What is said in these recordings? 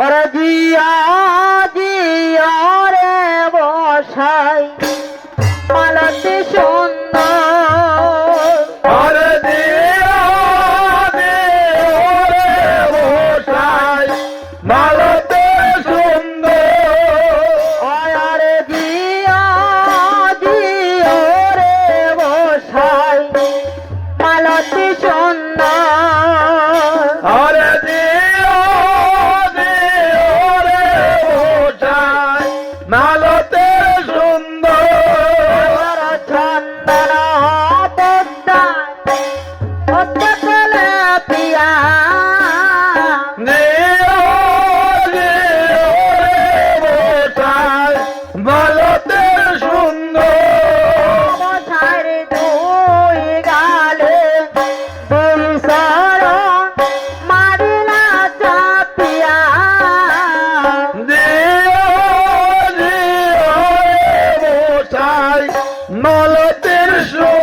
Razia My Mala tenis no.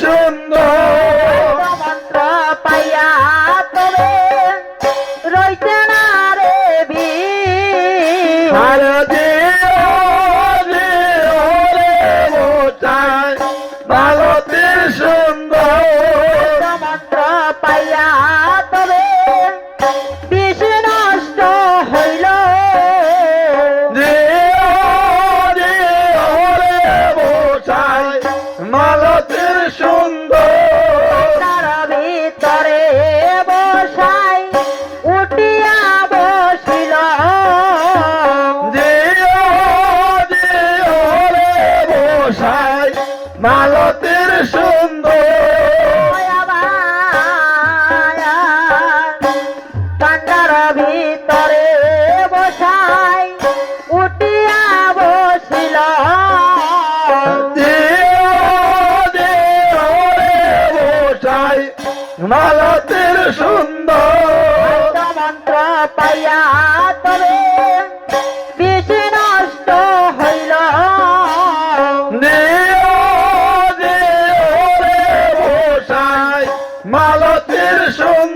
সুন্দর। মন্ত্র পাইয়া তবে রইতে না রে বি ভারতীয় রে ভালো সুন্দর। তার ভিতরে বসাই উঠিয়া বসিল বসাই মালতের সুন্দর। শুন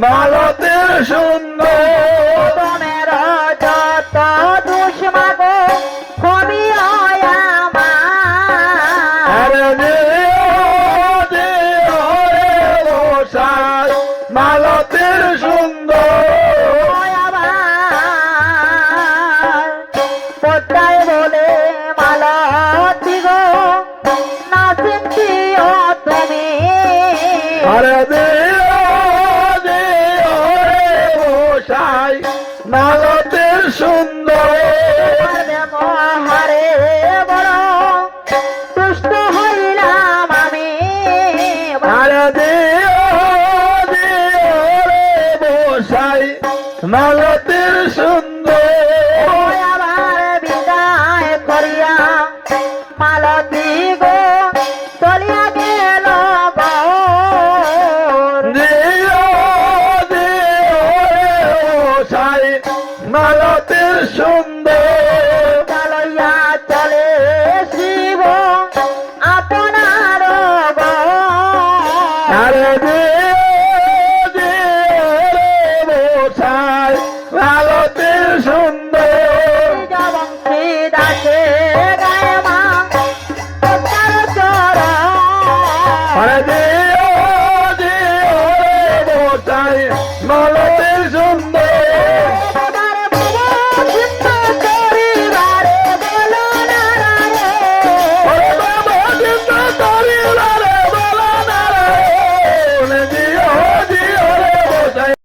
ভারতের সুন্দর। Now let